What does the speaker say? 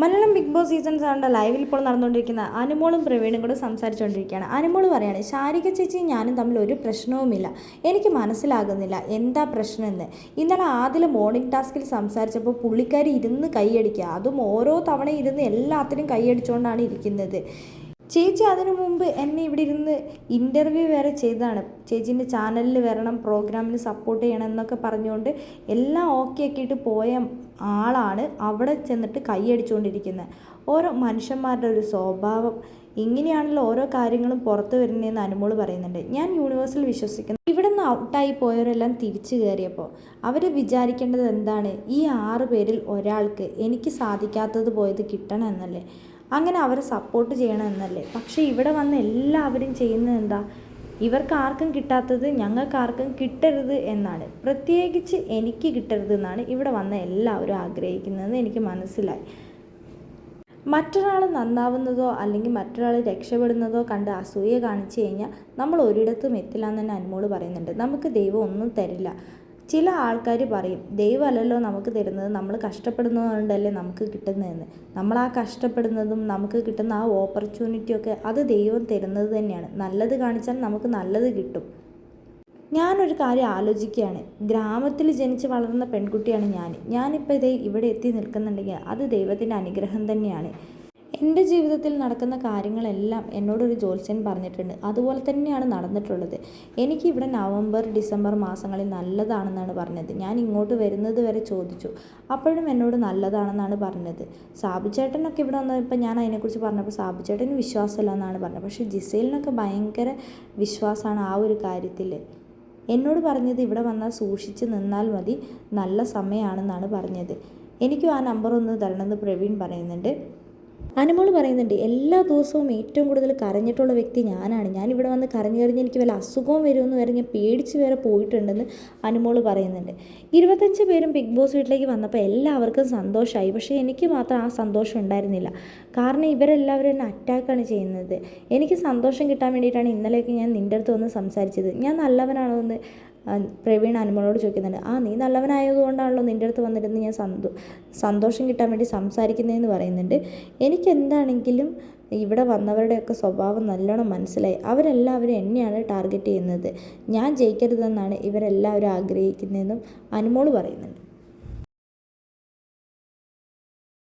Malayalam big boss season സെവന്റെ ലൈവിൽ ഇപ്പോൾ നടന്നുകൊണ്ടിരിക്കുന്ന അനുമോളും പ്രവീണും കൂടെ സംസാരിച്ചുകൊണ്ടിരിക്കുകയാണ്. അനുമോൾ പറയുകയാണ് ശാരിക ചേച്ചി ഞാനും തമ്മിൽ ഒരു പ്രശ്നവുമില്ല. എനിക്ക് മനസ്സിലാകുന്നില്ല. എന്താ പ്രശ്നമെന്ന്? ഇന്നലെ ആദ്യം മോർണിംഗ് ടാസ്കിൽ സംസാരിച്ചപ്പോൾ പുള്ളിക്കാരി ഇരുന്ന് കൈയടിക്കുക. അതും ഓരോ തവണ ഇരുന്ന് എല്ലാത്തിനും കൈയടിച്ചുകൊണ്ടാണ് ഇരിക്കുന്നത്. ചേച്ചി അതിനു മുമ്പ് എന്നെ ഇവിടെ ഇരുന്ന് ഇന്റർവ്യൂ വരെ ചെയ്തതാണ് ചേച്ചീന്റെ ചാനലിൽ വരണം പ്രോഗ്രാമിന് സപ്പോർട്ട് ചെയ്യണം എന്നൊക്കെ പറഞ്ഞുകൊണ്ട് എല്ലാം ഓക്കെ ആക്കിയിട്ട് പോയ ആളാണ് അവിടെ ചെന്നിട്ട് കൈയടിച്ചുകൊണ്ടിരിക്കുന്നത് ഓരോ മനുഷ്യന്മാരുടെ ഒരു സ്വഭാവം. ഇങ്ങനെയാണല്ലോ ഓരോ കാര്യങ്ങളും പുറത്തു വരുന്നതെന്ന് അനുമോൾ പറയുന്നുണ്ട്. ഞാൻ യൂണിവേഴ്സിൽ വിശ്വസിക്കുന്നു. ഇവിടെ നിന്ന് ഔട്ടായി പോയവരെല്ലാം തിരിച്ചു കയറിയപ്പോൾ അവർ വിചാരിക്കേണ്ടത് എന്താണ്? ഈ ആറ് പേരിൽ ഒരാൾക്ക് എനിക്ക് സാധിക്കാത്തത് പോയത് കിട്ടണം എന്നല്ലേ? അങ്ങനെ അവരെ സപ്പോർട്ട് ചെയ്യണം എന്നല്ലേ? പക്ഷേ ഇവിടെ വന്ന് എല്ലാവരും ചെയ്യുന്നത് എന്താ? ഇവർക്ക് ആർക്കും കിട്ടാത്തത് ഞങ്ങൾക്ക് ആർക്കും കിട്ടരുത് എന്നാണ്. പ്രത്യേകിച്ച് എനിക്ക് കിട്ടരുത് എന്നാണ് ഇവിടെ വന്ന എല്ലാവരും ആഗ്രഹിക്കുന്നതെന്ന് എനിക്ക് മനസ്സിലായി. മറ്റൊരാൾ നന്നാവുന്നതോ അല്ലെങ്കിൽ മറ്റൊരാൾ രക്ഷപ്പെടുന്നതോ കണ്ട് അസൂയ കാണിച്ചു കഴിഞ്ഞാൽ നമ്മൾ ഒരിടത്തും എത്തില്ല എന്ന് തന്നെ അനുമോൾ പറയുന്നുണ്ട്. നമുക്ക് ദൈവം ഒന്നും തരില്ല. ചില ആൾക്കാർ പറയും ദൈവമല്ലല്ലോ നമുക്ക് തരുന്നത് നമ്മൾ കഷ്ടപ്പെടുന്നതുകൊണ്ടല്ലേ നമുക്ക് കിട്ടുന്നതെന്ന്. നമ്മൾ ആ കഷ്ടപ്പെടുന്നതും നമുക്ക് കിട്ടുന്ന ആ ഓപ്പർച്യൂണിറ്റിയൊക്കെ അത് ദൈവം തരുന്നത് തന്നെയാണ്. നല്ലത് കാണിച്ചാൽ നമുക്ക് നല്ലത് കിട്ടും. ഞാനൊരു കാര്യം ആലോചിക്കുകയാണ്. ഗ്രാമത്തിൽ ജനിച്ച് വളർന്ന പെൺകുട്ടിയാണ് ഞാൻ ഞാനിപ്പോൾ ഇതേ ഇവിടെ എത്തി നിൽക്കുന്നുണ്ടെങ്കിൽ അത് ദൈവത്തിന്റെ അനുഗ്രഹം തന്നെയാണ്. എന്റെ ജീവിതത്തിൽ നടക്കുന്ന കാര്യങ്ങളെല്ലാം എന്നോടൊരു ജ്യോത്സ്യൻ പറഞ്ഞിട്ടുണ്ട്. അതുപോലെ തന്നെയാണ് നടന്നിട്ടുള്ളത്. എനിക്ക് ഇവിടെ നവംബർ ഡിസംബർ മാസങ്ങളിൽ നല്ലതാണെന്നാണ് പറഞ്ഞത്. ഞാൻ ഇങ്ങോട്ട് വരുന്നത് വരെ ചോദിച്ചു. അപ്പോഴും എന്നോട് നല്ലതാണെന്നാണ് പറഞ്ഞത്. സാബു ചേട്ടനൊക്കെ ഇവിടെ വന്നപ്പോൾ ഞാൻ അതിനെക്കുറിച്ച് പറഞ്ഞപ്പോൾ സാബു ചേട്ടന് വിശ്വാസമില്ല എന്നാണ് പറഞ്ഞത്. പക്ഷേ ജിസേലിനൊക്കെ ഭയങ്കര വിശ്വാസമാണ് ആ ഒരു കാര്യത്തിൽ. എന്നോട് പറഞ്ഞത് ഇവിടെ വന്നാൽ സൂക്ഷിച്ച് നിന്നാൽ മതി. നല്ല സമയമാണെന്നാണ് പറഞ്ഞത്. എനിക്കും ആ നമ്പർ ഒന്ന് തരണമെന്ന് പ്രവീൺ പറയുന്നുണ്ട്. അനുമോൾ പറയുന്നുണ്ട് എല്ലാ ദിവസവും ഏറ്റവും കൂടുതൽ കരഞ്ഞിട്ടുള്ള വ്യക്തി ഞാനാണ്. ഞാൻ ഇവിടെ വന്ന് കരഞ്ഞു കരഞ്ഞ് എനിക്ക് വല്ല അസുഖവും വരുമെന്ന് വരെ ഞാൻ പേടിച്ച് വരെ പോയിട്ടുണ്ടെന്ന് അനുമോൾ പറയുന്നുണ്ട്. ഇരുപത്തഞ്ച് പേരും ബിഗ് ബോസ് വീട്ടിലേക്ക് വന്നപ്പോൾ എല്ലാവർക്കും സന്തോഷമായി. പക്ഷേ എനിക്ക് മാത്രം ആ സന്തോഷം ഉണ്ടായിരുന്നില്ല. കാരണം ഇവരെല്ലാവരും എന്നെ അറ്റാക്കാണ് ചെയ്യുന്നത്. എനിക്ക് സന്തോഷം കിട്ടാൻ വേണ്ടിയിട്ടാണ് ഇന്നലെയൊക്കെ ഞാൻ നിന്റെ അടുത്ത് വന്ന് സംസാരിച്ചത്. ഞാൻ നല്ലവനാണോ എന്ന് പ്രവീൺ അനുമോളോട് ചോദിക്കുന്നുണ്ട് ആ നീ നല്ലവനായതുകൊണ്ടാണല്ലോ നിന്റെ അടുത്ത് വന്നിരുന്ന് ഞാൻ സന്തോ സന്തോഷം കിട്ടാൻ വേണ്ടി സംസാരിക്കുന്നതെന്ന് പറയുന്നുണ്ട്. എനിക്ക് എന്താണെങ്കിലും ഇവിടെ വന്നവരുടെയൊക്കെ സ്വഭാവം നല്ലോണം മനസ്സിലായി. അവരെല്ലാവരും എന്നെയാണ് ടാർഗറ്റ് ചെയ്യുന്നത്. ഞാൻ ജയിക്കരുതെന്നാണ് ഇവരെല്ലാവരും ആഗ്രഹിക്കുന്നതെന്നും അനുമോൾ പറയുന്നുണ്ട്.